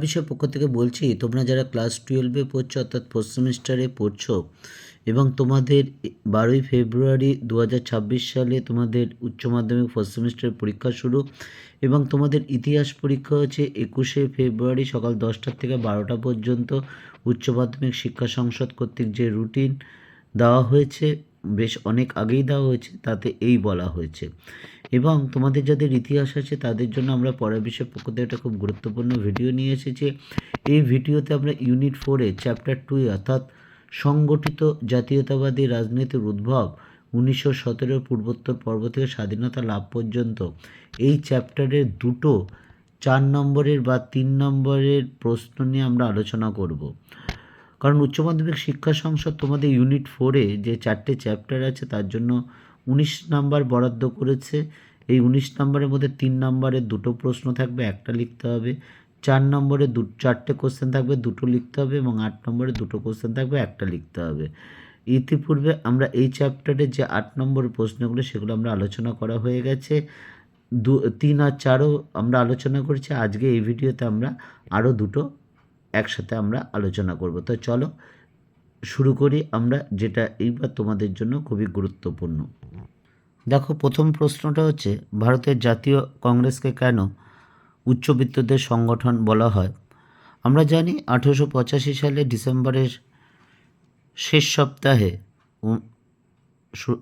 অফিসের পক্ষ থেকে বলছি, তোমরা যারা ক্লাস টুয়েলভে পড়ছো, অর্থাৎ ফোর্থ সেমিস্টারে পড়ছো, এবং তোমাদের বারোই ফেব্রুয়ারি দু হাজার ছাব্বিশ সালে তোমাদের উচ্চ মাধ্যমিক ফার্স্ট সেমিস্টারের পরীক্ষা শুরু, এবং তোমাদের ইতিহাস পরীক্ষা হচ্ছে একুশে ফেব্রুয়ারি সকাল দশটার থেকে বারোটা পর্যন্ত উচ্চ মাধ্যমিক শিক্ষা সংসদ কর্তৃক যে রুটিন দেওয়া হয়েছে বেশ অনেক আগেই দেওয়া হয়েছে, তাতে এই বলা হয়েছে। এবং তোমাদের যাদের ইতিহাস আছে, তাদের জন্য আমরা পরের বিষয়ের পক্ষ থেকে একটা খুব গুরুত্বপূর্ণ ভিডিও নিয়ে এসেছি। এই ভিডিওতে আমরা ইউনিট ফোরে চ্যাপ্টার টুয়ে অর্থাৎ সংগঠিত জাতীয়তাবাদী রাজনীতির উদ্ভব উনিশশো সতেরোর পূর্বোত্তর পর্ব থেকে স্বাধীনতা লাভ পর্যন্ত, এই চ্যাপ্টারের দুটো চার নম্বরের বা তিন নম্বরের প্রশ্ন নিয়ে আমরা আলোচনা করব। কারণ উচ্চ মাধ্যমিক শিক্ষা সংসদ তোমাদের ইউনিট ফোরে যে চারটে চ্যাপ্টার আছে, তার জন্য উনিশ নাম্বার বরাদ্দ করেছে। এই উনিশ নম্বরের মধ্যে তিন নম্বরের দুটো প্রশ্ন থাকবে, একটা লিখতে হবে। চার নম্বরে দু, চারটে কোশ্চেন থাকবে, দুটো লিখতে হবে এবং আট নম্বরে দুটো কোশ্চেন থাকবে, একটা লিখতে হবে। ইতিপূর্বে আমরা এই চ্যাপ্টারে যে আট নম্বর প্রশ্নগুলো, সেগুলো আমরা আলোচনা করা হয়ে গেছে। দু, তিন আর চারও আমরা আলোচনা করেছি। আজকে এই ভিডিওতে আমরা আরও দুটো একসাথে আমরা আলোচনা করব। তো চলো, শুরু করি আমরা, যেটা এইবার তোমাদের জন্য খুবই গুরুত্বপূর্ণ। দেখো, প্রথম প্রশ্নটা হচ্ছে, ভারতের জাতীয় কংগ্রেসকে কেন উচ্চবিত্তদের সংগঠন বলা হয়? আমরা জানি, আঠেরোশো পঁচাশি সালে ডিসেম্বরের শেষ সপ্তাহে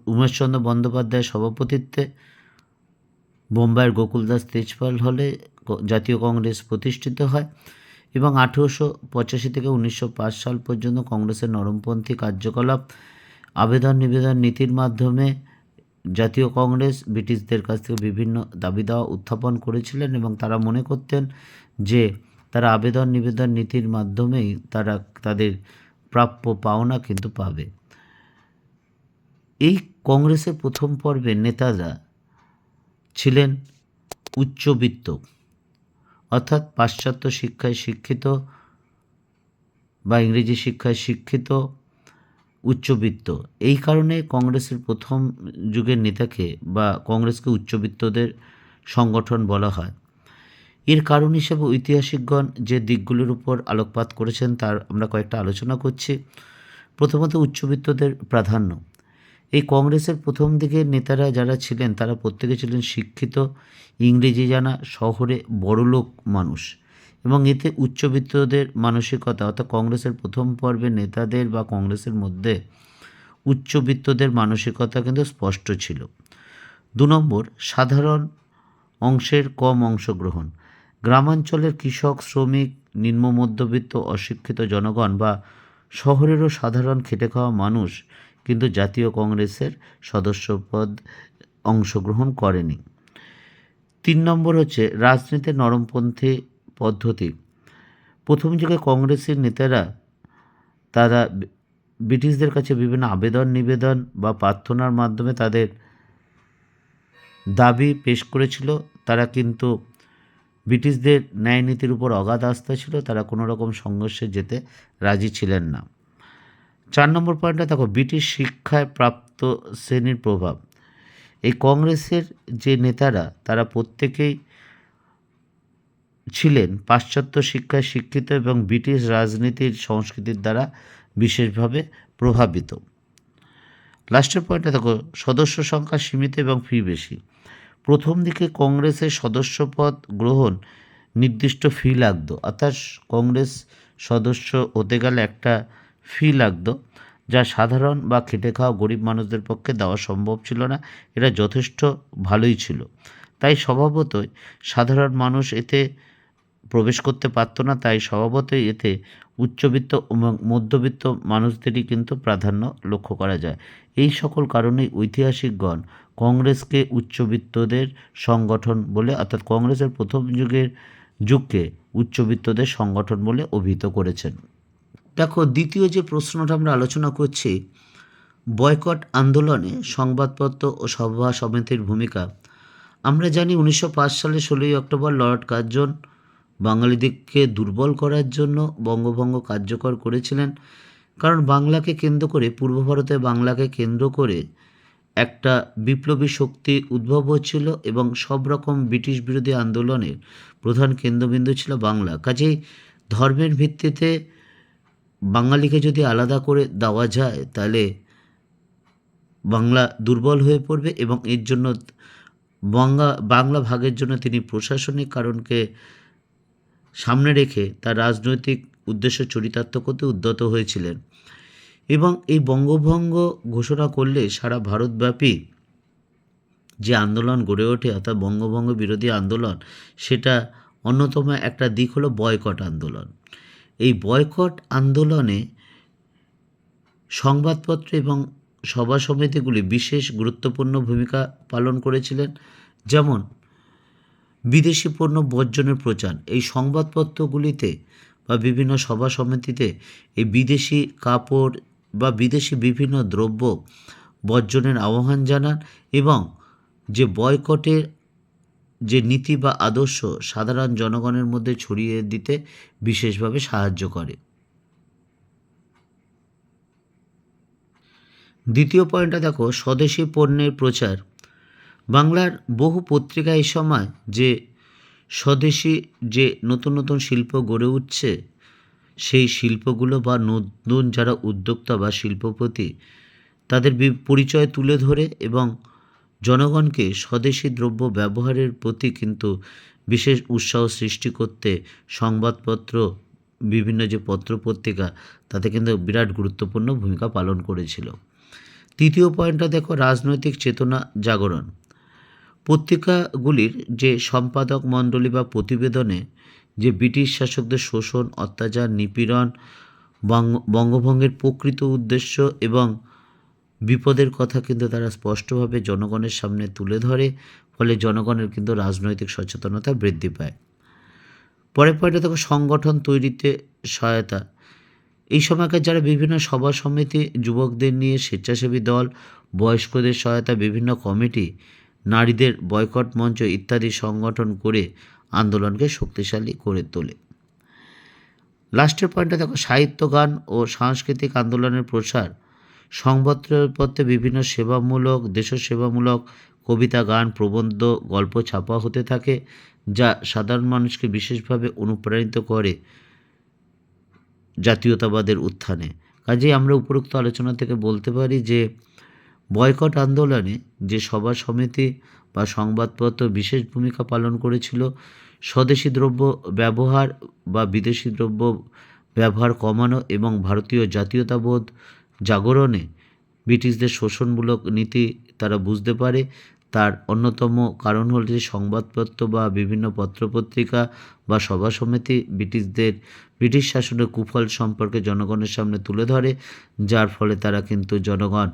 উমেশচন্দ্র বন্দ্যোপাধ্যায়ের সভাপতিত্বে বোম্বাইয়ের গোকুলদাস তেজপাল হলে জাতীয় কংগ্রেস প্রতিষ্ঠিত হয়। এবং আঠেরোশো পঁচাশি থেকে উনিশশো পাঁচ সাল পর্যন্ত কংগ্রেসের নরমপন্থী কার্যকলাপ, আবেদন নিবেদন নীতির মাধ্যমে জাতীয় কংগ্রেস ব্রিটিশদের কাছ থেকে বিভিন্ন দাবি দাওয়া উত্থাপন করেছিলেন এবং তারা মনে করতেন যে তারা আবেদন নিবেদন নীতির মাধ্যমেই তারা তাদের প্রাপ্য পাওনা কিন্তু পাবে। এই কংগ্রেসের প্রথম পর্বের নেতারা ছিলেন উচ্চবিত্ত অর্থাৎ পাশ্চাত্য শিক্ষায় শিক্ষিত বা ইংরেজি শিক্ষায় শিক্ষিত উচ্চবিত্ত। এই কারণে কংগ্রেসের প্রথম যুগের নেতাকে বা কংগ্রেসকে উচ্চবিত্তদের সংগঠন বলা হয়। এর কারণ হিসেবে ঐতিহাসিকগণ যে দিকগুলির উপর আলোকপাত করেছেন তার আমরা কয়েকটা আলোচনা করছি। প্রথমত উচ্চবিত্তদের প্রাধান্য। এই কংগ্রেসের প্রথম দিকের নেতারা যারা ছিলেন, তারা প্রত্যেকে ছিলেন শিক্ষিত, ইংরেজি জানা, শহরে বড়লোক মানুষ। এবং এতে উচ্চবিত্তদের মানসিকতা, অর্থাৎ কংগ্রেসের প্রথম পর্বে নেতাদের বা কংগ্রেসের মধ্যে উচ্চবিত্তদের মানসিকতা কিন্তু স্পষ্ট ছিল। দু নম্বর, সাধারণ অংশের কম অংশগ্রহণ। গ্রামাঞ্চলের কৃষক, শ্রমিক, নিম্ন মধ্যবিত্ত, অশিক্ষিত জনগণ বা শহরেরও সাধারণ খেটে খাওয়া মানুষ কিন্তু জাতীয় কংগ্রেসের সদস্যপদ অংশগ্রহণ করেনি। তিন নম্বর হচ্ছে রাজনীতির নরমপন্থী পদ্ধতি। প্রথম যুগে কংগ্রেসের নেতারা তারা ব্রিটিশদের কাছে বিভিন্ন আবেদন, নিবেদন বা প্রার্থনার মাধ্যমে তাদের দাবি পেশ করেছিল। তারা কিন্তু ব্রিটিশদের ন্যায় নীতির উপর অগাধ আস্থা ছিল। তারা কোনো রকম সংঘর্ষে যেতে রাজি ছিলেন না। চার নম্বর পয়েন্টটা দেখো, ব্রিটিশ শিক্ষায় প্রাপ্ত শ্রেণির প্রভাব। এই কংগ্রেসের যে নেতারা, তারা প্রত্যেকেই ছিলেন পাশ্চাত্য শিক্ষায় শিক্ষিত এবং ব্রিটিশ রাজনীতির সংস্কৃতির দ্বারা বিশেষভাবে প্রভাবিত। লাস্টের পয়েন্টে দেখো, সদস্য সংখ্যা সীমিত এবং ফি বেশি। প্রথম দিকে কংগ্রেসের সদস্যপদ গ্রহণ নির্দিষ্ট ফি লাগতো। অর্থাৎ কংগ্রেস সদস্য হতে গেলে একটা ফি লাগতো, যা সাধারণ বা খেটে খাওয়া গরিব মানুষদের পক্ষে দেওয়া সম্ভব ছিল না, এটা যথেষ্ট ভালোই ছিল। তাই স্বভাবতই সাধারণ মানুষ এতে প্রবেশ করতে পারতো না, তাই স্বভাবতই এতে উচ্চবিত্ত এবং মধ্যবিত্ত মানুষদেরই কিন্তু প্রাধান্য লক্ষ্য করা যায়। এই সকল কারণেই ঐতিহাসিকগণ কংগ্রেসকে উচ্চবিত্তদের সংগঠন বলে, অর্থাৎ কংগ্রেসের প্রথম যুগের যুগকে উচ্চবিত্তদের সংগঠন বলে অভিহিত করেছেন। দেখো, দ্বিতীয় যে প্রশ্নটা আমরা আলোচনা করছি, বয়কট আন্দোলনে সংবাদপত্র ও সভা সমিতির ভূমিকা। আমরা জানি উনিশশো পাঁচ সালে ষোলোই অক্টোবর লর্ড কার্জন বাঙালিদিগকে দুর্বল করার জন্য বঙ্গভঙ্গ কার্যকর করেছিলেন। কারণ বাংলাকে কেন্দ্র করে, পূর্ব ভারতে বাংলাকে কেন্দ্র করে একটা বিপ্লবী শক্তি উদ্ভব হচ্ছিল এবং সব রকম ব্রিটিশ বিরোধী আন্দোলনের প্রধান কেন্দ্রবিন্দু ছিল বাংলা। কাজেই ধর্মের ভিত্তিতে বাঙালিকে যদি আলাদা করে দেওয়া যায়, তাহলে বাংলা দুর্বল হয়ে পড়বে এবং এর জন্য বাংলা বাংলা ভাগের জন্য তিনি প্রশাসনিক কারণকে সামনে রেখে তার রাজনৈতিক উদ্দেশ্য চরিতার্থ করতে উদ্যত হয়েছিলেন। এবং এই বঙ্গভঙ্গ ঘোষণা করলে সারা ভারতব্যাপী যে আন্দোলন গড়ে ওঠে, অর্থাৎ বঙ্গভঙ্গ বিরোধী আন্দোলন, সেটা অন্যতম একটা দিক হলো বয়কট আন্দোলন। এই বয়কট আন্দোলনে সংবাদপত্র এবং সভা সমিতিগুলি বিশেষ গুরুত্বপূর্ণ ভূমিকা পালন করেছিলেন। যেমন, বিদেশি পণ্য বর্জনের প্রচার। এই সংবাদপত্রগুলিতে বা বিভিন্ন সভা সমিতিতে এই বিদেশি কাপড় বা বিদেশি বিভিন্ন দ্রব্য বর্জনের আহ্বান জানান এবং যে বয়কটের যে নীতি বা আদর্শ সাধারণ জনগণের মধ্যে ছড়িয়ে দিতে বিশেষভাবে সাহায্য করে। দ্বিতীয় পয়েন্টটা দেখো, স্বদেশি পণ্যের প্রচার। বাংলার বহু পত্রিকা এই সময় যে স্বদেশি যে নতুন নতুন শিল্প গড়ে উঠছে, সেই শিল্পগুলো বা নতুন যারা উদ্যোক্তা বা শিল্পপতি, তাদের পরিচয় তুলে ধরে এবং জনগণকে স্বদেশি দ্রব্য ব্যবহারের প্রতি কিন্তু বিশেষ উৎসাহ সৃষ্টি করতে সংবাদপত্র, বিভিন্ন যে পত্রপত্রিকা, তাতে কিন্তু বিরাট গুরুত্বপূর্ণ ভূমিকা পালন করেছিল। তৃতীয় পয়েন্টটা দেখো, রাজনৈতিক চেতনা জাগরণ। পত্রিকাগুলির যে সম্পাদক মণ্ডলী বা প্রতিবেদনে যে ব্রিটিশ শাসকদের শোষণ, অত্যাচার, নিপীড়ন বঙ্গ- বঙ্গভঙ্গের প্রকৃত উদ্দেশ্য এবং বিপদের কথা কিন্তু তারা স্পষ্টভাবে জনগণের সামনে তুলে ধরে, ফলে জনগণের কিন্তু রাজনৈতিক সচেতনতা বৃদ্ধি পায়। পরের পয়েন্টে দেখো সংগঠন তৈরিতে সহায়তা। এই সময়কার যারা বিভিন্ন সভা সমিতি, যুবকদের নিয়ে স্বেচ্ছাসেবী দল, বয়স্কদের সহায়তা, বিভিন্ন কমিটি, নারীদের বয়কট মঞ্চ ইত্যাদি সংগঠন করে আন্দোলনকে শক্তিশালী করে তোলে। লাস্টের পয়েন্টে দেখো, সাহিত্য, গান ও সাংস্কৃতিক আন্দোলনের প্রসার। সংবাদপত্রে বিভিন্ন সেবামূলক, দেশসেবামূলক, কবিতা, গান, প্রবন্ধ, গল্প ছাপা হতে থাকে, যা সাধারণ মানুষকে বিশেষভাবে অনুপ্রাণিত করে জাতীয়তাবাদের উত্থানে। কাজেই আমরা উপরোক্ত আলোচনা থেকে বলতে পারি যে, বয়কট আন্দোলনে যে সভা সমিতি বা সংবাদপত্র বিশেষ ভূমিকা পালন করেছিল, স্বদেশি দ্রব্য ব্যবহার বা বিদেশি দ্রব্য ব্যবহার কমানো এবং ভারতীয় জাতীয়তাবোধ জাগরণে ব্রিটিশদের শোষণমূলক নীতি তারা বুঝতে পারে। তার অন্যতম কারণ হল যে সংবাদপত্র বা বিভিন্ন পত্রপত্রিকা বা সভা সমিতি ব্রিটিশদের, ব্রিটিশ শাসনের কুফল সম্পর্কে জনগণের সামনে তুলে ধরে, যার ফলে তারা কিন্তু জনগণ,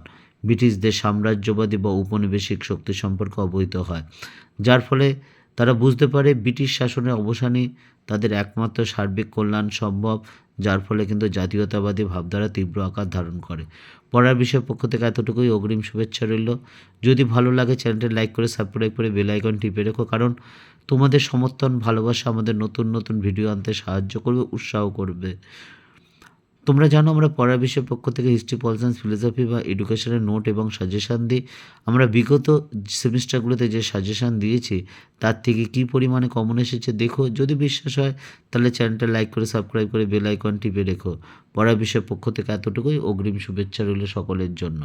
ব্রিটিশদের সাম্রাজ্যবাদী বা উপনিবেশিক শক্তি সম্পর্কে অবহিত হয়। যার ফলে তারা বুঝতে পারে ব্রিটিশ শাসনের অবসানই তাদের একমাত্র সার্বিক কল্যাণ সম্ভব। যার ফলে কিন্তু জাতীয়তাবাদী ভাবধারা তীব্র আকার ধারণ করে। পড়ার বিষয়ের পক্ষ থেকে এতটুকুই অগ্রিম শুভেচ্ছা রইল। যদি ভালো লাগে, চ্যানেলটি লাইক করে, সাবস্ক্রাইব করে, বেল আইকন টিপে রেখো, কারণ তোমাদের সমর্থন, ভালোবাসা আমাদের নতুন নতুন ভিডিও আনতে সাহায্য করবে, উৎসাহ করবে। তোমরা জানো আমরা পড়া বিষয়ের পক্ষ থেকে হিস্ট্রি পল সায়েন্স, ফিলোসফি বা এডুকেশনের নোট এবং সাজেশান দিই। আমরা বিগত সেমিস্টারগুলোতে যে সাজেশান দিয়েছি, তার থেকে কী পরিমাণে কমন এসেছে দেখো। যদি বিশ্বাস হয়, তাহলে চ্যানেলটা লাইক করে, সাবস্ক্রাইব করে, বেল আইকন টিপে রেখো। পড়া বিষয়ের পক্ষ থেকে এতটুকুই। অগ্রিম শুভেচ্ছা রইল সকলের জন্য।